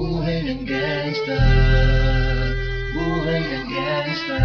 Buhay ng gangsta Buhay ng gangsta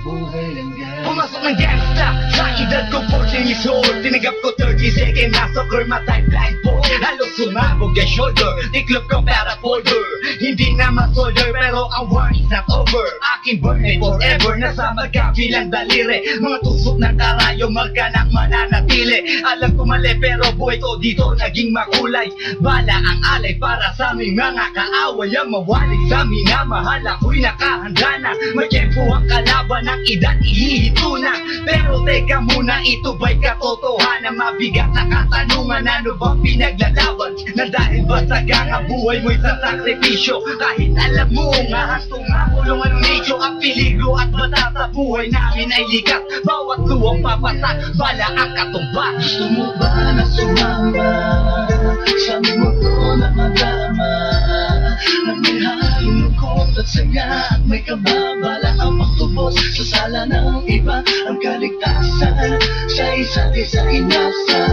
Buhay ng gangsta Pumasok ng gangsta Sa edad ko 14 years old. Tinagap ko 30 second. Soccer matay blindfold Halos sumabog yung shoulder. Tiklop ko para folder. Hindi na masolder Pero ang war is not over Aking burning forever Nasa magkabilang daliri. Mga tusok ng karayo Magkanak mananatili. Alam ko mali pero buhay ko dito Naging makulay. Bala ang alay para sa aming mga kaaway. Ang mawalig sa aming nga mahal Ako'y nakahanda na. May tempo ang kalaban ng edad ihihito na. Pero teka muna ito ba'y katotohanan? Mabigat na katanungan Ano bang pinaglalaban? Na dahil ba sa ganga buhay mo'y sa sakripisyo? Kahit alam mo nga hastong nga kulungan ng nicho Ang peligro at bata sa buhay namin ay likat Bawat luwang papasak Bala ang katumba Gusto mo ba na sumama? Sa mundo na madama. Na may at saya. May kababala ang magtubos Sa sala ng iba Ang kaligtasan. Sa isa't isa inasa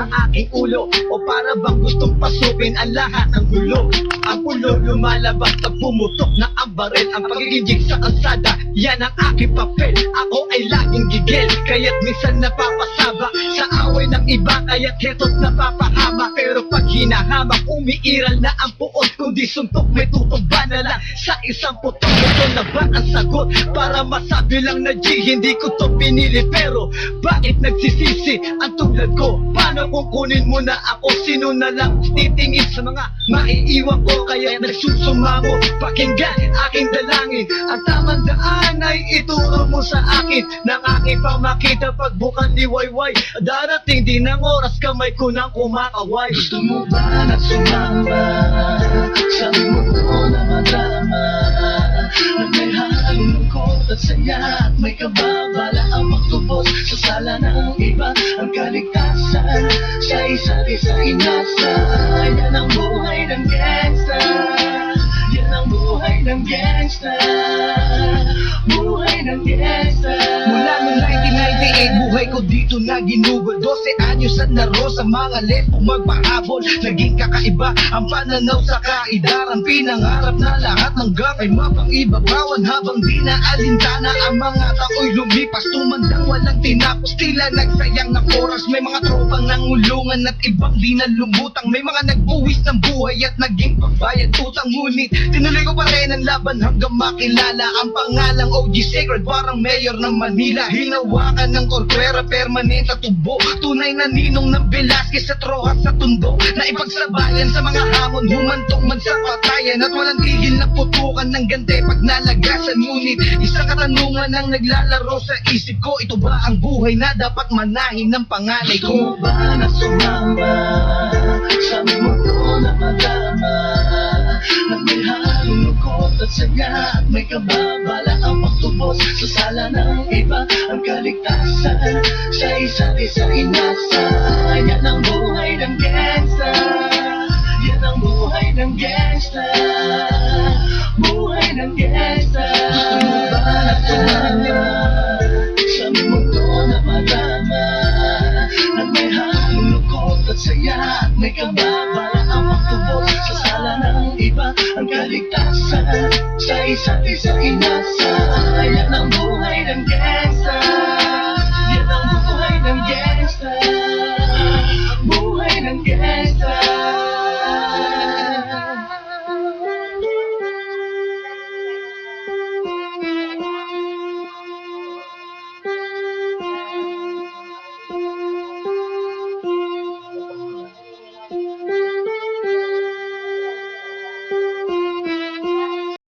ang aking ulo O para bang gustong pasukin ang lahat ng gulo. Ang pulo lumalabas na pumutok na ang baril. Ang pagiging sa kalsada, yan ang aking papel. Ako ay laging gigil, kaya't minsan napapasaba Sa away ng iba, kaya't keto't napapahama Pero pag hinahamak, umiiral na ang puot Kundi suntok, may tutumba na lang Sa isang putok, ito na ba ang sagot? Para masabi lang na G, hindi ko to pinili Pero bakit nagsisisi ang tulad ko? Paano kung kunin mo na ako? Sino na lang titingin sa mga maiiwan ko? Kaya nagsusumamo Pakinggan aking dalangin Ang tamang daan ay ituro mo sa akin Nang aking pamakita pagbukan liwayway Darating din ang oras kamay ko nang kumakaway Gusto mo ba na sumama Sa mundo na madama? Na may halong lungkot at saya At may kababala ang magtubos. Sa sala ng iba Ang kaligtasan Sa isa't isa inasa. Yan ang buhay ng gangsta Yan ang buhay ng gangsta Buhay ng gangsta Mula noong 1998, buhay ko dito na ginugol. 12 anyos at naro sa mga lepo magpahabol Naging kakaiba ang pananaw sa kaidaran Pinangarap na lahat ng gang ay mapangibabawan Habang di na alintana ang mga tao'y lumipas. Tumandang walang tinapos, tila nagsayang ng oras. May mga tropang nangulungan at ibang di na lumutang May mga nagbuwis ng buhay at naging pagbayad utang. Ngunit tinuloy ko pa rin ang laban hanggang makilala Ang pangalang OG Sacred parang mayor ng Manila. Hinawakan ng korpera permanent at tubo. Tunay na ninong ng Velasquez at Rojas sa tundo. Na ipagsabayan sa mga hamon Humantong man sa patayan. At walang tigil na putukan ng gante Pag nalagasan. Ngunit Isang katanungan ang naglalaro sa isip ko. Ito ba ang buhay na dapat manahin ng panganay ko? ba na sumama Sa mundo na madama? Na may at saya may kababala ang magtubos Sa sala ng iba Ang kaligtasan. Sa isa't isa inasa Yan ang buhay ng gangsta Yan ang buhay ng gangsta Buhay ng gangsta Gusto mo ba na Sa mundo na madama Na may halong at saya. May kababala ang magtubos Sa sala ng iba Ang kaligtasan Sa isa't isa inasa Yan ang buhay ng gangsta